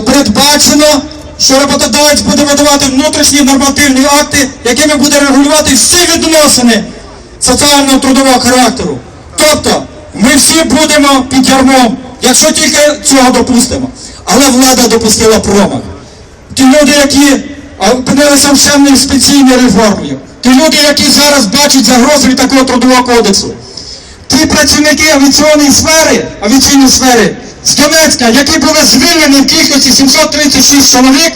Передбачено, що роботодавець буде видавати внутрішні нормативні акти, якими буде регулювати всі відносини соціального трудового характеру. Тобто ми всі будемо під ярмом, якщо тільки цього допустимо. Але влада допустила промах. Ті люди, які опинилися в ще інспекційній реформі, ті люди, які зараз бачать загрози від такого трудового кодексу, ті працівники авіаційної сфери, авіаційної сфери з Донецька, які були звільнені в кількості 736 чоловік,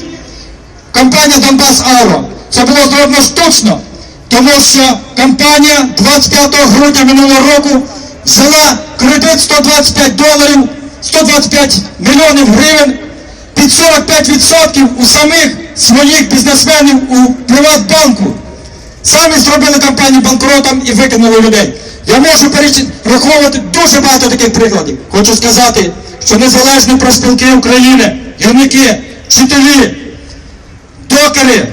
компанія Донбас Аеро. Це було зроблено штучно, тому що компанія 25 грудня минулого року взяла кредит 125 доларів, 125 мільйонів гривень під 45% у самих своїх бізнесменів у Приватбанку. Самі зробили компанію банкротом і викинули людей. Я можу перераховувати дуже багато таких прикладів. Хочу сказати, що незалежні профспілки України, юнаки, вчителі, докери,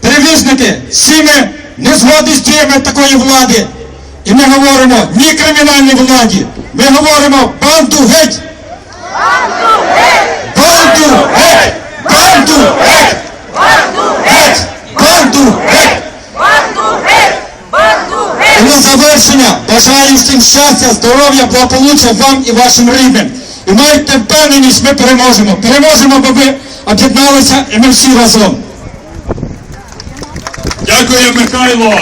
перевізники, всі ми не згодні з діями такої влади. І ми говоримо ні кримінальній владі. Ми говоримо банду геть! Банду геть! Банду геть! Геть! Банду геть! На завершення бажаю всім щастя, здоров'я, благополуччя вам і вашим рідним. І майте впевненість, ми переможемо. Переможемо, бо ми об'єдналися і ми всі разом. Дякую, Михайло.